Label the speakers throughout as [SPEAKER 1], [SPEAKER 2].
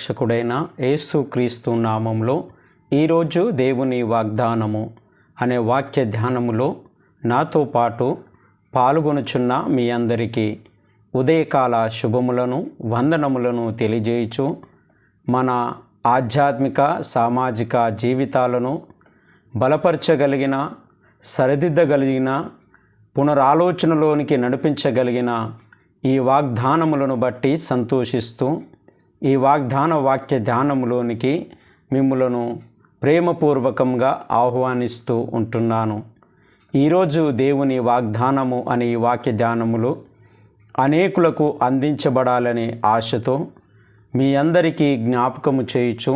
[SPEAKER 1] రక్షకుడైన యేసుక్రీస్తు నామంలో ఈరోజు దేవుని వాగ్దానము అనే వాక్య ధ్యానములో నాతో పాటు పాల్గొనుచున్న మీ అందరికీ ఉదయకాల శుభములను వందనములను తెలియజేయచు మన ఆధ్యాత్మిక సామాజిక జీవితాలను బలపరచగలిగిన సరిదిద్దగలిగిన పునరాలోచనలోనికి నడిపించగలిగిన ఈ వాగ్దానములను బట్టి సంతోషిస్తూ ఈ వాగ్దాన వాక్య ధ్యానములోనికి మిమ్మలను ప్రేమపూర్వకంగా ఆహ్వానిస్తూ ఉంటున్నాను. ఈరోజు దేవుని వాగ్దానము అనే ఈ వాక్య ధ్యానములు అనేకులకు అందించబడాలనే ఆశతో మీ అందరికీ జ్ఞాపకము చేయుచు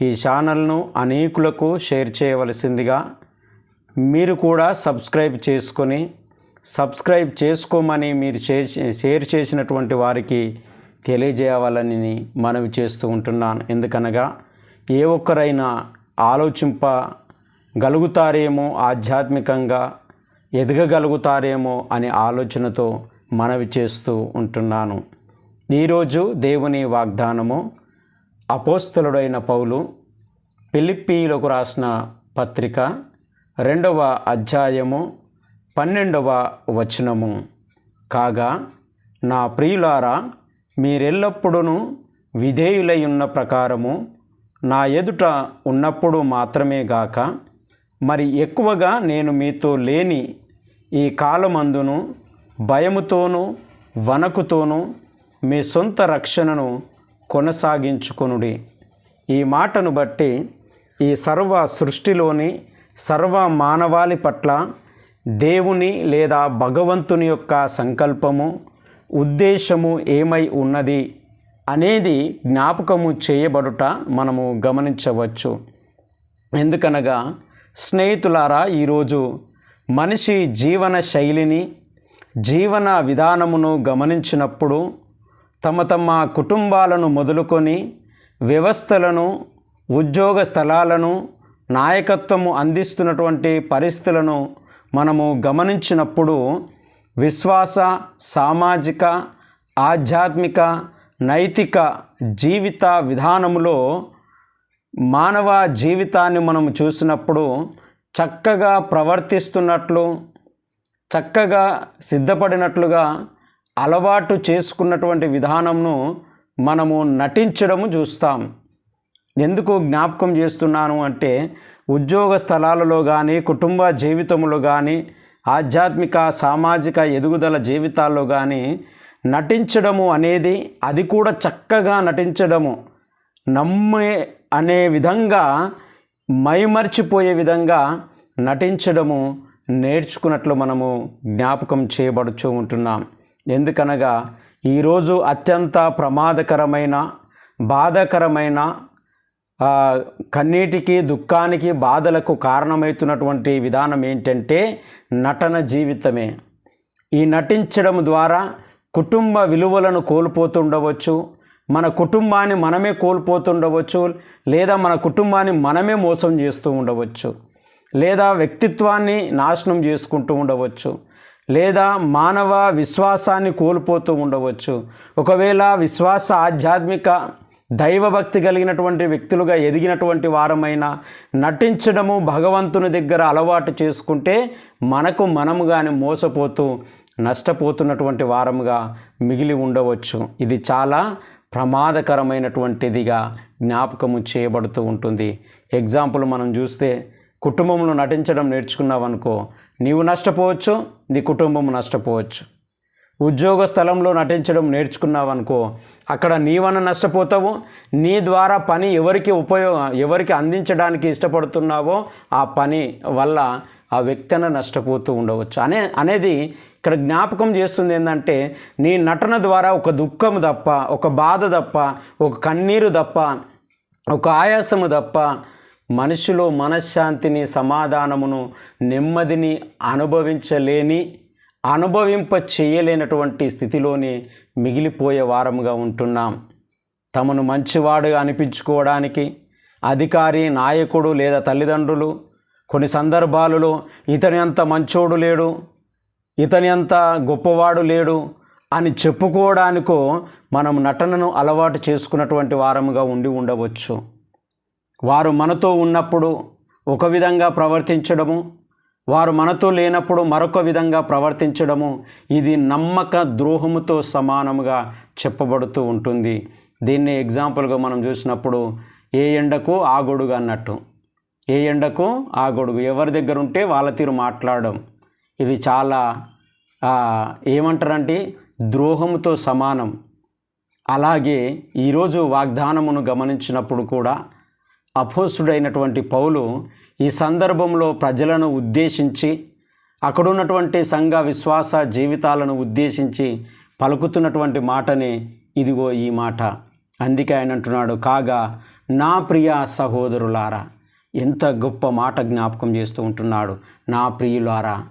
[SPEAKER 1] ఈ ఛానల్ను అనేకులకు షేర్ చేయవలసిందిగా మీరు కూడా సబ్స్క్రైబ్ చేసుకొని సబ్స్క్రైబ్ చేసుకోమని మీరు చేసి షేర్ చేసినటువంటి వారికి తెలియజేయవాలని మనవి చేస్తూ ఉంటున్నాను. ఎందుకనగా ఏ ఒక్కరైనా ఆలోచింప గలుగుతారేమో ఆధ్యాత్మికంగా ఎదగగలుగుతారేమో అనే ఆలోచనతో మనవి చేస్తూ ఉంటున్నాను. ఈరోజు దేవుని వాగ్దానము అపోస్తలుడైన పౌలు పిలిప్పీలకు రాసిన పత్రిక రెండవ అధ్యాయము పన్నెండవ వచనము. కాగా నా ప్రియులారా మీరెల్లప్పుడూ విధేయులై ఉన్న ప్రకారము నా ఎదుట ఉన్నప్పుడు మాత్రమే గాక మరి ఎక్కువగా నేను మీతో లేని ఈ కాలమందును భయముతోనూ వనకుతోనూ మీ సొంత రక్షణను కొనసాగించుకొనుడి. ఈ మాటను బట్టి ఈ సర్వ సృష్టిలోని సర్వ మానవాళి పట్ల దేవుని లేదా భగవంతుని యొక్క సంకల్పము ఉద్దేశము ఏమై ఉన్నది అనేది జ్ఞాపకము చేయబడుట మనము గమనించవచ్చు. ఎందుకనగా స్నేహితులారా ఈరోజు మనిషి జీవన శైలిని జీవన విధానమును గమనించినప్పుడు తమ తమ కుటుంబాలను మొదలుకొని వ్యవస్థలను ఉద్యోగ స్థలాలను నాయకత్వము అందిస్తున్నటువంటి పరిస్థితులను మనము గమనించినప్పుడు విశ్వాస సామాజిక ఆధ్యాత్మిక నైతిక జీవిత విధానములో మానవ జీవితాన్ని మనం చూసినప్పుడు చక్కగా ప్రవర్తిస్తున్నట్లు చక్కగా సిద్ధపడినట్లుగా అలవాటు చేసుకున్నటువంటి విధానంను మనము నటించడము చూస్తాం. ఎందుకు జ్ఞాపకం చేస్తున్నాను అంటే ఉద్యోగ స్థలాలలో కానీ కుటుంబ జీవితంలో కానీ ఆధ్యాత్మిక సామాజిక ఎదుగుదల జీవితాల్లో కానీ నటించడము అనేది అది కూడా చక్కగా నటించడము నమ్మే అనే విధంగా మైమర్చిపోయే విధంగా నటించడము నేర్చుకున్నట్లు మనము జ్ఞాపకం చేయబడుచూ ఉంటున్నాం. ఎందుకనగా ఈరోజు అత్యంత ప్రమాదకరమైన బాధాకరమైన కన్నీటికి దుఃఖానికి బాధలకు కారణమవుతున్నటువంటి విధానం ఏంటంటే నటన జీవితమే. ఈ నటించడం ద్వారా కుటుంబ విలువలను కోల్పోతుండవచ్చు. మన కుటుంబాన్ని మనమే కోల్పోతుండవచ్చు. లేదా మన కుటుంబాన్ని మనమే మోసం చేస్తూ ఉండవచ్చు. లేదా వ్యక్తిత్వాన్ని నాశనం చేసుకుంటూ ఉండవచ్చు. లేదా మానవ విశ్వాసాన్ని కోల్పోతూ ఉండవచ్చు. ఒకవేళ విశ్వాస ఆధ్యాత్మిక దైవభక్తి కలిగినటువంటి వ్యక్తులుగా ఎదిగినటువంటి వారమైన నటించడము భగవంతుని దగ్గర అలవాటు చేసుకుంటే మనకు మనము కానీ మోసపోతూ నష్టపోతున్నటువంటి వారముగా మిగిలి ఉండవచ్చు. ఇది చాలా ప్రమాదకరమైనటువంటిదిగా జ్ఞాపకము చేయబడుతూ ఉంటుంది. ఎగ్జాంపుల్ మనం చూస్తే కుటుంబంలో నటించడం నేర్చుకున్నావనుకో నీవు నష్టపోవచ్చు నీ కుటుంబం నష్టపోవచ్చు. ఉద్యోగ స్థలంలో నటించడం నేర్చుకున్నావనుకో అక్కడ నీవన్న నష్టపోతావు? నీ ద్వారా పని ఎవరికి ఉపయోగ ఎవరికి అందించడానికి ఇష్టపడుతున్నావో ఆ పని వల్ల ఆ వ్యక్తి అన్న నష్టపోతూ ఉండవచ్చు. అనే అనేది ఇక్కడ జ్ఞాపకం చేస్తుంది ఏంటంటే నీ నటన ద్వారా ఒక దుఃఖం తప్ప ఒక బాధ తప్ప ఒక కన్నీరు తప్ప ఒక ఆయాసము తప్ప మనిషిలో మనశ్శాంతిని సమాధానమును నెమ్మదిని అనుభవించలేని అనుభవింప చేయలేనటువంటి స్థితిలోనే మిగిలిపోయే వారముగా ఉంటున్నాం. తమను మంచివాడు అనిపించుకోవడానికి అధికారి నాయకుడు లేదా తల్లిదండ్రులు కొన్ని సందర్భాలలో ఇతని అంత మంచోడు లేడు ఇతని అంత గొప్పవాడు లేడు అని చెప్పుకోవడానికో మనం నటనను అలవాటు చేసుకున్నటువంటి వారముగా ఉండి ఉండవచ్చు. వారు మనతో ఉన్నప్పుడు ఒక విధంగా ప్రవర్తించడము వారు మనతో లేనప్పుడు మరొక విధంగా ప్రవర్తించడము ఇది నమ్మక ద్రోహముతో సమానముగా చెప్పబడుతూ ఉంటుంది. దీన్ని ఎగ్జాంపుల్గా మనం చూసినప్పుడు ఏ ఎండకు ఆ గొడుగు అన్నట్టు. ఏ ఎండకు ఆ గొడుగు ఎవరి దగ్గర ఉంటే వాళ్ళ తీరు మాట్లాడడం. ఇది చాలా ఏమంటారంటే ద్రోహముతో సమానం. అలాగే ఈరోజు వాగ్దానమును గమనించినప్పుడు కూడా అపోసుడైనటువంటి పౌలు ఈ సందర్భంలో ప్రజలను ఉద్దేశించి అక్కడున్నటువంటి సంఘ విశ్వాస జీవితాలను ఉద్దేశించి పలుకుతున్నటువంటి మాటనే ఇదిగో ఈ మాట. అందుకే ఆయన అంటున్నాడు కాగా నా ప్రియ సహోదరులారా ఎంత గొప్ప మాట జ్ఞాపకం చేస్తూ ఉంటున్నాడు నా ప్రియులారా.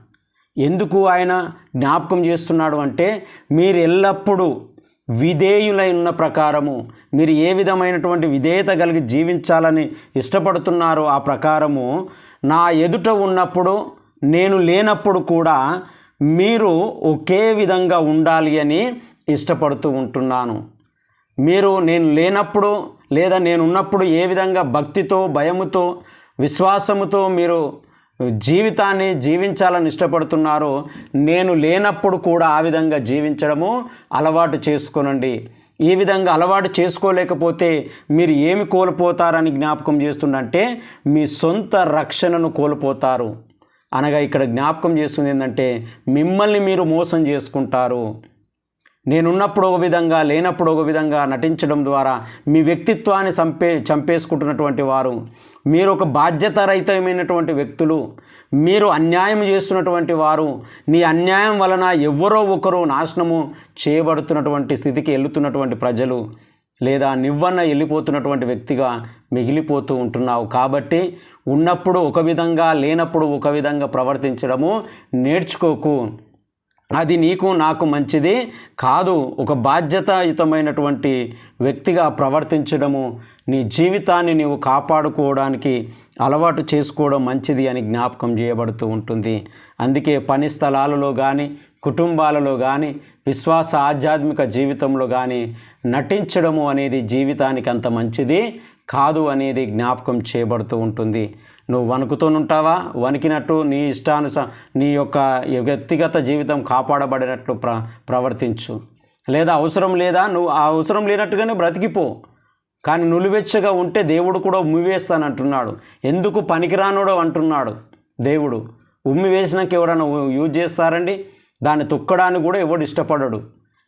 [SPEAKER 1] ఎందుకు ఆయన జ్ఞాపకం చేస్తున్నాడు అంటే మీరు ఎల్లప్పుడూ విధేయులై ఉన్న ప్రకారము మీరు ఏ విధమైనటువంటి విధేయత కలిగి జీవించాలని ఇష్టపడుతున్నారో ఆ ప్రకారము నా ఎదుట ఉన్నప్పుడు నేను లేనప్పుడు కూడా మీరు ఒకే విధంగా ఉండాలి అని ఇష్టపడుతూ ఉంటున్నాను. మీరు నేను లేనప్పుడు లేదా నేను ఉన్నప్పుడు ఏ విధంగా భక్తితో భయముతో విశ్వాసముతో మీరు జీవితాన్ని జీవించాలని ఇష్టపడుతున్నారో నేను లేనప్పుడు కూడా ఆ విధంగా జీవించడము అలవాటు చేసుకోనండి. ఈ విధంగా అలవాటు చేసుకోలేకపోతే మీరు ఏమి కోల్పోతారని జ్ఞాపకం చేస్తుందంటే మీ సొంత రక్షణను కోల్పోతారు. అనగా ఇక్కడ జ్ఞాపకం చేస్తుంది ఏంటంటే మిమ్మల్ని మీరు మోసం చేసుకుంటారు. నేనున్నప్పుడు ఒక విధంగా లేనప్పుడు ఒక విధంగా నటించడం ద్వారా మీ వ్యక్తిత్వాన్ని చంపే చంపేసుకుంటున్నటువంటి వారు. మీరు ఒక బాధ్యతరహితమైనటువంటి వ్యక్తులు మీరు అన్యాయం చేస్తున్నటువంటి వారు నీ అన్యాయం వలన ఎవరో ఒకరు నాశనము చేయబడుతున్నటువంటి స్థితికి వెళుతున్నటువంటి ప్రజలు లేదా నివ్వన్న వెళ్ళిపోతున్నటువంటి వ్యక్తిగా మిగిలిపోతూ ఉంటున్నావు. కాబట్టి ఉన్నప్పుడు ఒక విధంగా లేనప్పుడు ఒక విధంగా ప్రవర్తించడము నేర్చుకోకు. అది నీకు నాకు మంచిది కాదు. ఒక బాధ్యతాయుతమైనటువంటి వ్యక్తిగా ప్రవర్తించడము నీ జీవితాన్ని నీవు కాపాడుకోవడానికి అలవాటు చేసుకోవడం మంచిది అని జ్ఞాపకం చేయబడుతూ ఉంటుంది. అందుకే పని స్థలాలలో కానీ కుటుంబాలలో కానీ విశ్వాస ఆధ్యాత్మిక జీవితంలో కానీ నటించడము అనేది జీవితానికి అంత మంచిది కాదు అనేది జ్ఞాపకం చేయబడుతూ ఉంటుంది. నువ్వు వణుకుతూనుంటావా? వణికినట్టు నీ ఇష్టానుస నీ యొక్క వ్యక్తిగత జీవితం కాపాడబడినట్లు ప్ర ప్రవర్తించు. లేదా అవసరం లేదా? నువ్వు ఆ అవసరం లేనట్టుగానే బ్రతికిపో. కానీ నులివెచ్చగా ఉంటే దేవుడు కూడా ఉమ్మి వేస్తానంటున్నాడు ఎందుకు పనికిరానుడో అంటున్నాడు దేవుడు. ఉమ్మి వేసినాక ఎవరైనా యూజ్ చేస్తారండి? దాన్ని తొక్కడానికి కూడా ఎవడు ఇష్టపడడు.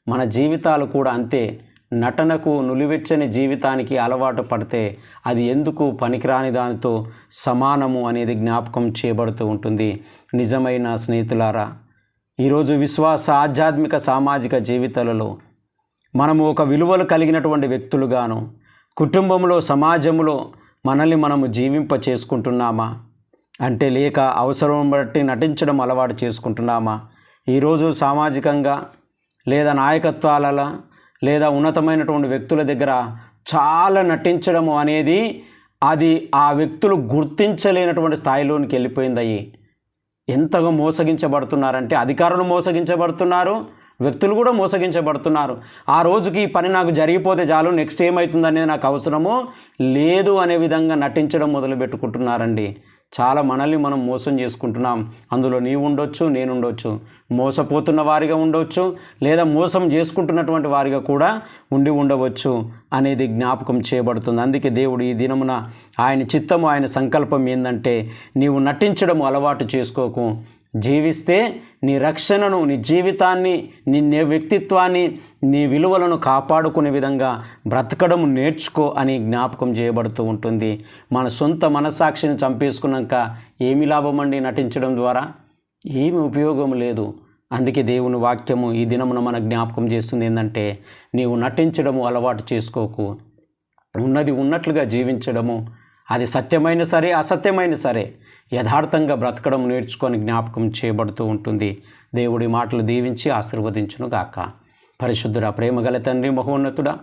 [SPEAKER 1] మన జీవితాలు కూడా అంతే. నటనకు నులివెచ్చని జీవితానికి అలవాటు పడితే అది ఎందుకు పనికిరాని దానితో సమానము అనేది జ్ఞాపకం చేయబడుతూ ఉంటుంది. నిజమైన స్నేహితులారా ఈరోజు విశ్వాస ఆధ్యాత్మిక సామాజిక జీవితాలలో మనము ఒక విలువలు కలిగినటువంటి వ్యక్తులుగాను కుటుంబంలో సమాజంలో మనల్ని మనము జీవింప చేసుకుంటున్నామా? అంటే లేక అవసరం బట్టి నటించడం అలవాటు చేసుకుంటున్నామా? ఈరోజు సామాజికంగా లేదా నాయకత్వాలలో లేదా ఉన్నతమైనటువంటి వ్యక్తుల దగ్గర చాలా నటించడము అనేది అది ఆ వ్యక్తులు గుర్తించలేనటువంటి స్థాయిలోనికి వెళ్ళిపోయిందయ్యి. ఎంతగా మోసగించబడుతున్నారంటే అధికారులు మోసగించబడుతున్నారు వ్యక్తులు కూడా మోసగించబడుతున్నారు. ఆ రోజుకి ఈ పని నాకు జరిగిపోతే చాలు నెక్స్ట్ ఏమవుతుందనేది నాకు అవసరమో లేదు అనే విధంగా నటించడం మొదలు పెట్టుకుంటున్నారండి చాలా మనల్ని మనం మోసం చేసుకుంటున్నాం. అందులో నీవు ఉండొచ్చు నేను ఉండొచ్చు మోసపోతున్న వారిగా ఉండొచ్చు లేదా మోసం చేసుకుంటున్నటువంటి వారిగా కూడా ఉండి ఉండవచ్చు అనేది జ్ఞాపకం చేయబడుతుంది. అందుకే దేవుడు ఈ దినమున ఆయన చిత్తము ఆయన సంకల్పం ఏంటంటే నీవు నటించడం అలవాటు చేసుకోకు. జీవిస్తే నీ రక్షణను నీ జీవితాన్ని నీ వ్యక్తిత్వాన్ని నీ విలువలను కాపాడుకునే విధంగా బ్రతకడం నేర్చుకో అని జ్ఞాపకం చేయబడుతూ ఉంటుంది. మన సొంత మనసాక్షిని చంపేసుకున్నాక ఏమి లాభం అండి నటించడం ద్వారా? ఏమి ఉపయోగం లేదు. అందుకే దేవుని వాక్యము ఈ దినమున మన జ్ఞాపకం చేస్తుంది ఏంటంటే నీవు నటించడము అలవాటు చేసుకోకు. ఉన్నది ఉన్నట్లుగా జీవించడము అది సత్యమైన సరే అసత్యమైన సరే యథార్థంగా బ్రతకడం నేర్చుకొని జ్ఞాపకం చేయబడుతూ ఉంటుంది. దేవుడి మాటలు దీవించి ఆశీర్వదించును గాక పరిశుద్ధుడ ప్రేమగల తండ్రి మహోన్నతుడా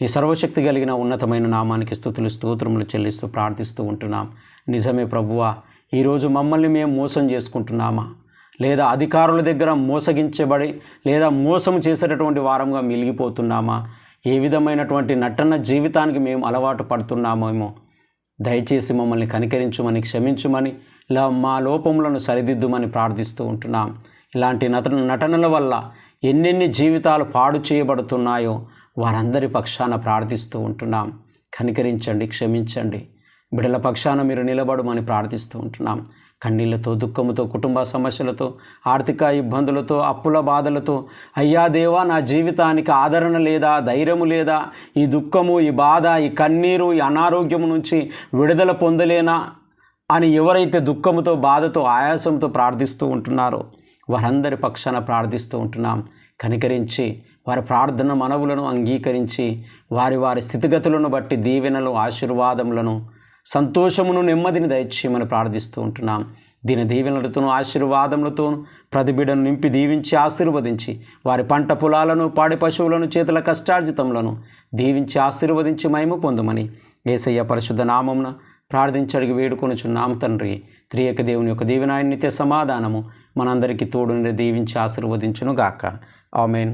[SPEAKER 1] నీ సర్వశక్తి కలిగిన ఉన్నతమైన నామానికి స్థుతులు స్తోత్రములు చెల్లిస్తూ ప్రార్థిస్తూ ఉంటున్నాం. నిజమే ప్రభువా ఈరోజు మమ్మల్ని మేము మోసం చేసుకుంటున్నామా? లేదా అధికారుల దగ్గర మోసగించబడి లేదా మోసం చేసేటటువంటి వారంగా మిలిగిపోతున్నామా ఏ విధమైనటువంటి నటన జీవితానికి మేము అలవాటు పడుతున్నామేమో దయచేసి మమ్మల్ని కనికరించుమని క్షమించుమని ఇలా మా లోపములను సరిదిద్దుమని ప్రార్థిస్తూ ఉంటున్నాం. ఇలాంటి నటన నటనల వల్ల ఎన్నెన్ని జీవితాలు పాడు చేయబడుతున్నాయో వారందరి పక్షాన ప్రార్థిస్తూ ఉంటున్నాం. కనికరించండి క్షమించండి. బిడల పక్షాన మీరు నిలబడమని ప్రార్థిస్తూ ఉంటున్నాం. కన్నీళ్ళతో దుఃఖముతో కుటుంబ సమస్యలతో ఆర్థిక ఇబ్బందులతో అప్పుల బాధలతో అయ్యా దేవా నా జీవితానికి ఆదరణ లేదా ధైర్యము లేదా ఈ దుఃఖము ఈ బాధ ఈ కన్నీరు ఈ అనారోగ్యము నుంచి విడుదల పొందలేనా అని ఎవరైతే దుఃఖముతో బాధతో ఆయాసంతో ప్రార్థిస్తూ ఉంటున్నారో వారందరి పక్షాన ప్రార్థిస్తూ ఉంటున్నాం. కనికరించి వారి ప్రార్థన మనవులను అంగీకరించి వారి వారి స్థితిగతులను బట్టి దీవెనలు ఆశీర్వాదములను సంతోషమును నెమ్మదిని దయచేయమని ప్రార్థిస్తూ ఉంటున్నాం. దీని దీవెనలతోనూ ఆశీర్వాదములతో ప్రతిబిడను నింపి దీవించి ఆశీర్వదించి వారి పంట పొలాలను పాడి పశువులను చేతుల కష్టార్జితములను దీవించి ఆశీర్వదించి మహిమ పొందుమని ఏసయ్య పరిశుద్ధ నామమున ప్రార్థించడికి వేడుకొనుచున్నాము తండ్రి. త్రియక దేవుని యొక్క దీవెనాయన సమాధానము. మనందరికీ తోడుని దీవించి ఆశీర్వదించును గాక ఆమెన్.